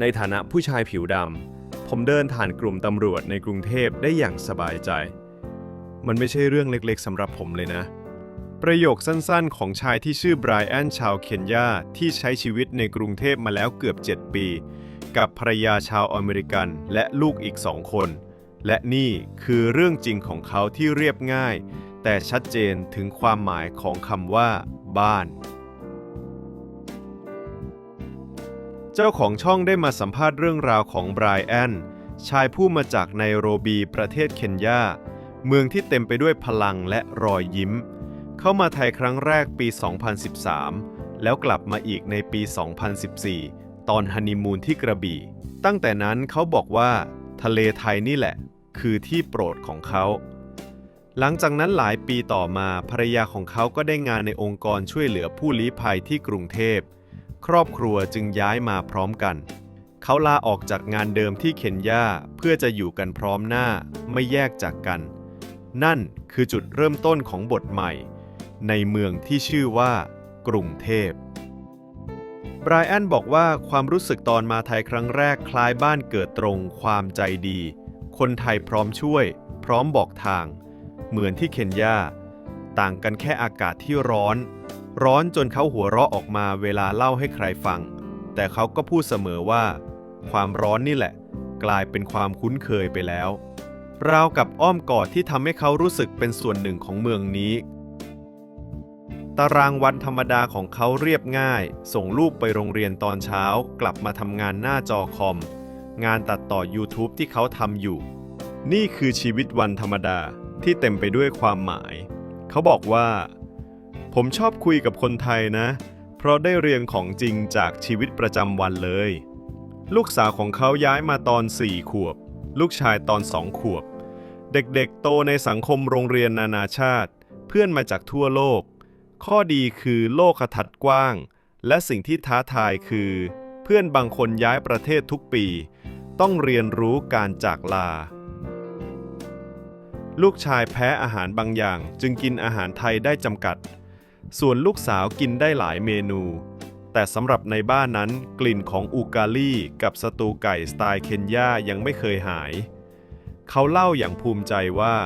ในฐานะผู้ชายผิวดำ ผมเดินผ่านกลุ่มตำรวจในกรุงเทพได้อย่างสบายใจ มันไม่ใช่เรื่องเล็กๆสำหรับผมเลยนะ ประโยคสั้นๆ ของชายที่ชื่อไบรอันชาวเคนยาที่ใช้ชีวิตในกรุงเทพมาแล้วเกือบ 7 ปี กับภรรยาชาวอเมริกันและลูกอีกสองคน และนี่คือเรื่องจริงของเขาที่เรียบง่าย แต่ชัดเจนถึงความหมายของคำว่า บ้าน เจ้าของช่องได้มาสัมภาษณ์เรื่องราวของไบรอันชายผู้มาจากไนโรบีประเทศเคนยา เมืองที่เต็มไปด้วยพลังและรอยยิ้ม เข้ามาไทยครั้งแรกปี 2013 แล้วกลับมาอีกในปี 2014 ตอนฮันนีมูนที่กระบี่ ตั้งแต่นั้นเขาบอกว่า ทะเลไทยนี่แหละ คือที่โปรดของเขา หลังจากนั้นหลายปีต่อมาภรรยาของเขาก็ได้งานในองค์กรช่วยเหลือผู้ลี้ภัยที่กรุงเทพ ครอบครัวจึงย้ายมาพร้อมกัน เขาลาออกจากงานเดิมที่เคนยาเพื่อจะอยู่กันพร้อมหน้าไม่แยกจากกัน นั่นคือจุดเริ่มต้นของบทใหม่ ในเมืองที่ชื่อว่า กรุงเทพไบรอันบอกว่าความรู้สึกตอนมาไทยครั้งแรกคล้ายบ้านเกิดตรงความใจดี คนไทยพร้อมช่วย พร้อมบอกทาง เหมือนที่เคนยาต่างกันแค่อากาศที่ร้อน ร้อนจนเขาหัวเราะออกมาเวลาเล่าให้ใครฟัง แต่เขาก็พูดเสมอว่า ความร้อนนี่แหละ กลายเป็นความคุ้นเคยไปแล้ว ราวกับอ้อมกอดที่ทำให้เขารู้สึกเป็นส่วนหนึ่งของเมืองนี้ ตารางวันธรรมดาของเขาเรียบง่าย ส่งลูกไปโรงเรียนตอนเช้า กลับมาทำงานหน้าจอคอม งานตัดต่อ YouTube ที่เขาทำอยู่ นี่คือชีวิตวันธรรมดาที่เต็มไปด้วยความหมาย เขาบอกว่า ผมชอบคุยกับคนไทยนะ เพราะได้เรียนของจริงจากชีวิตประจำวันเลย ลูกสาวของเขาย้ายมาตอน 4 ขวบ ลูกชายตอน2ขวบ เด็กๆ โตในสังคมโรงเรียนนานาชาติ เพื่อนมาจากทั่วโลก ข้อดีคือโลกทัดกว้าง และสิ่งที่ท้าทายคือ เพื่อนบางคนย้ายประเทศทุกปี ต้องเรียนรู้การจากลาลูกชายแพ้อาหารบางอย่าง จึงกินอาหารไทยได้จำกัด ส่วนลูกสาวกินได้หลายเมนู แต่สำหรับในบ้านนั้นกลิ่นของอูกาลีกับสตูไก่สไตล์เคนยายังไม่เคยหาย เขาเล่าอย่างภูมิใจว่า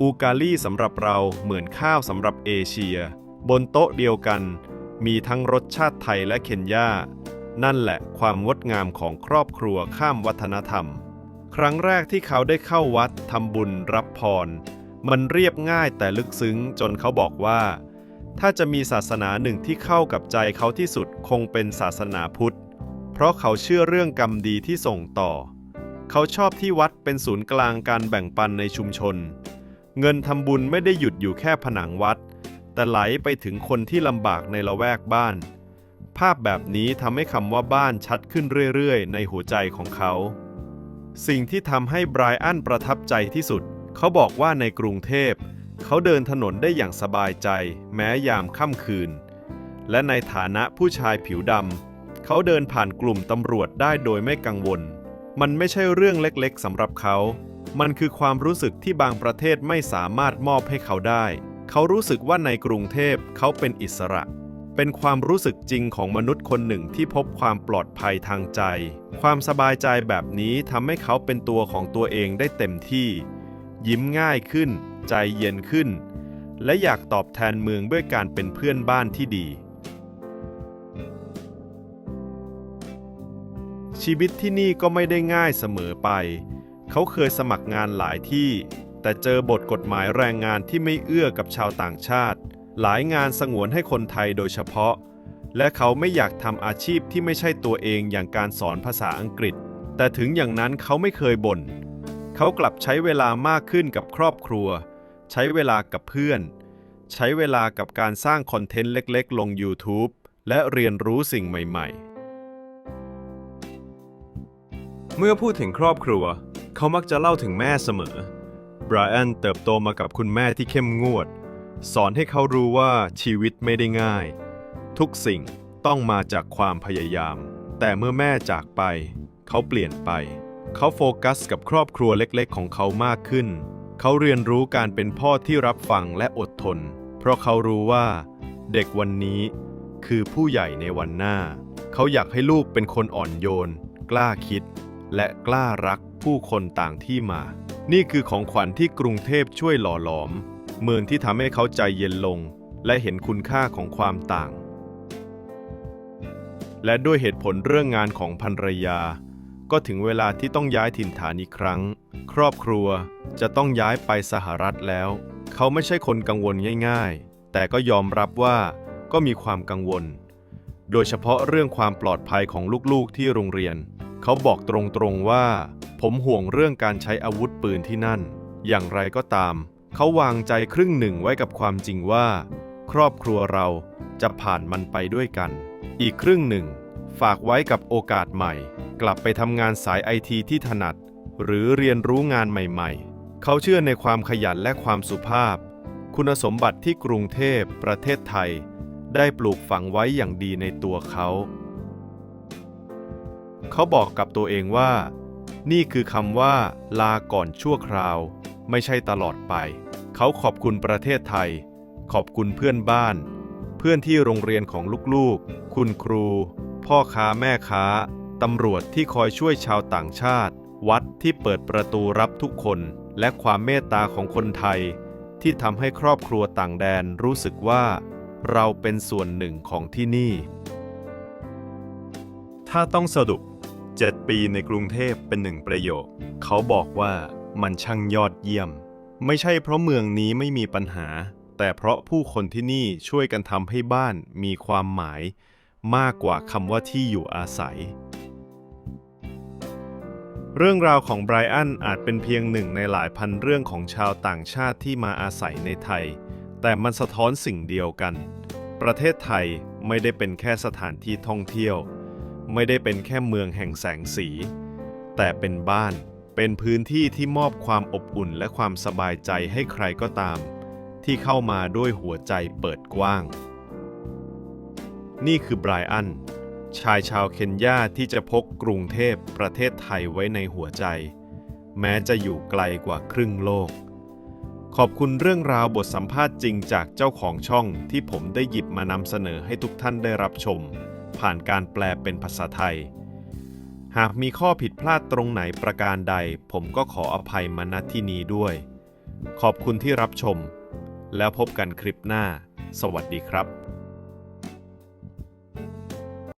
อูกาลีสำหรับเราเหมือนข้าวสำหรับเอเชีย บนโต๊ะเดียวกัน มีทั้งรสชาติไทยและเคนยานั่นแหละความงดงามของครอบครัวข้ามวัฒนธรรม ครั้งแรกที่เขาได้เข้าวัดทำบุญรับพร มันเรียบง่ายแต่ลึกซึ้งจนเขาบอกว่า ถ้าจะมีศาสนาหนึ่งที่เข้ากับใจเขาที่สุดคงเป็นศาสนาพุทธ เพราะเขาเชื่อเรื่องกรรมดีที่ส่งต่อ เขาชอบที่วัดเป็นศูนย์กลางการแบ่งปันในชุมชน เงินทำบุญไม่ได้หยุดอยู่แค่ผนังวัด แต่ไหลไปถึงคนที่ลำบากในละแวกบ้าน ภาพแบบนี้ทำให้คำว่าบ้านชัดขึ้นเรื่อยๆ ในหัวใจของเขา สิ่งที่ทำให้ไบรอันประทับใจที่สุด เขาบอกว่าในกรุงเทพ เขาเดินถนนได้อย่างสบายใจ แม้ยามค่ำคืน และในฐานะผู้ชายผิวดำเขาเดินผ่านกลุ่มตำรวจได้โดยไม่กังวล มันไม่ใช่เรื่องเล็กๆสำหรับเขา มันคือความรู้สึกที่บางประเทศไม่สามารถมอบให้เขาได้ เขารู้สึกว่าในกรุงเทพเขาเป็นอิสระ เป็นความรู้สึกจริงของมนุษย์คนหนึ่งที่พบความปลอดภัยทางใจ ความสบายใจแบบนี้ทำให้เขาเป็นตัวของตัวเองได้เต็มที่ ยิ้มง่ายขึ้น ใจเย็นขึ้น และอยากตอบแทนเมืองด้วยการเป็นเพื่อนบ้านที่ดี ชีวิตที่นี่ก็ไม่ได้ง่ายเสมอไป เขาเคยสมัครงานหลายที่ แต่เจอบทกฎหมายแรงงานที่ไม่เอื้อกับชาวต่างชาติ หลายงานสงวนให้คนไทยโดยเฉพาะ และเขาไม่อยากทำอาชีพที่ไม่ใช่ตัวเองอย่างการสอนภาษาอังกฤษ แต่ถึงอย่างนั้นเขาไม่เคยบ่นเขากลับใช้เวลามากขึ้นกับครอบครัว ใช้เวลากับเพื่อน ใช้เวลากับการสร้างคอนเทนต์เล็ก ๆ ลง YouTube และเรียนรู้สิ่งใหม่ ๆ เมื่อพูดถึงครอบครัว เขามักจะเล่าถึงแม่เสมอไบรอันเติบโตมากับคุณแม่ที่เข้มงวด สอนให้เขารู้ว่าชีวิตไม่ได้ง่าย ทุกสิ่งต้องมาจากความพยายาม แต่เมื่อแม่จากไป เขาเปลี่ยนไป เขาโฟกัสกับครอบครัวเล็ก ๆ ของเขามากขึ้น เขาเรียนรู้การเป็นพ่อที่รับฟังและอดทน เพราะเขารู้ว่า เด็กวันนี้คือผู้ใหญ่ในวันหน้า เขาอยากให้ลูกเป็นคนอ่อนโยน กล้าคิด และกล้ารักผู้คนต่างที่มา นี่คือของขวัญที่กรุงเทพช่วยหล่อหลอม เมืองที่ทำให้เขาใจเย็นลง และเห็นคุณค่าของความต่าง และด้วยเหตุผลเรื่องงานของภรรยา ก็ถึงเวลาที่ต้องย้ายถิ่นฐานอีกครั้ง ครอบครัวจะต้องย้ายไปสหรัฐแล้ว เขาไม่ใช่คนกังวลง่าย ๆ แต่ก็ยอมรับว่าก็มีความกังวล โดยเฉพาะเรื่องความปลอดภัยของลูกๆที่โรงเรียน เขาบอกตรงๆว่า ผมห่วงเรื่องการใช้อาวุธปืนที่นั่น อย่างไรก็ตาม เขาวางใจครึ่งหนึ่งไว้กับความจริงว่า ครอบครัวเราจะผ่านมันไปด้วยกัน อีกครึ่งหนึ่ง ฝากไว้กับโอกาสใหม่ กลับไปทำงานสายไอทีที่ถนัด หรือเรียนรู้งานใหม่ๆ เขาเชื่อในความขยันและความสุภาพ คุณสมบัติที่กรุงเทพประเทศไทย ได้ปลูกฝังไว้อย่างดีในตัวเขา เขาบอกกับตัวเองว่า นี่คือคำว่าลาก่อนชั่วคราว ไม่ใช่ตลอดไป เขาขอบคุณประเทศไทย ขอบคุณเพื่อนบ้าน เพื่อนที่โรงเรียนของลูกๆ คุณครู พ่อค้าแม่ค้า ตำรวจที่คอยช่วยชาวต่างชาติ วัดที่เปิดประตูรับทุกคน และความเมตตาของคนไทย ที่ทำให้ครอบครัวต่างแดนรู้สึกว่า เราเป็นส่วนหนึ่งของที่นี่ ถ้าต้องสรุป 7 ปีในกรุงเทพเป็นหนึ่งประโยค เขาบอกว่ามันช่างยอดเยี่ยม ไม่ใช่เพราะเมืองนี้ไม่มีปัญหา แต่เพราะผู้คนที่นี่ช่วยกันทำให้บ้านมีความหมาย มากกว่าคำว่าที่อยู่อาศัย เรื่องราวของไบรอันอาจเป็นเพียงหนึ่งในหลายพันเรื่องของชาวต่างชาติที่มาอาศัยในไทย แต่มันสะท้อนสิ่งเดียวกัน ประเทศไทยไม่ได้เป็นแค่สถานที่ท่องเที่ยว ไม่ได้เป็นแค่เมืองแห่งแสงสี แต่เป็นบ้านเป็นพื้นที่ที่มอบความอบอุ่นและความสบายใจให้ใครก็ตาม ที่เข้ามาด้วยหัวใจเปิดกว้าง นี่คือไบรอัน ชายชาวเคนยาที่จะพกกรุงเทพประเทศไทยไว้ในหัวใจ แม้จะอยู่ไกลกว่าครึ่งโลก ขอบคุณเรื่องราวบทสัมภาษณ์จริงจากเจ้าของช่องที่ผมได้หยิบมานำเสนอให้ทุกท่านได้รับชม ผ่านการแปลเป็นภาษาไทย หากมีข้อผิดพลาดตรงไหนประการใด ผมก็ขออภัยมาณที่นี้ด้วย ขอบคุณที่รับชม แล้วพบกันคลิปหน้า สวัสดีครับ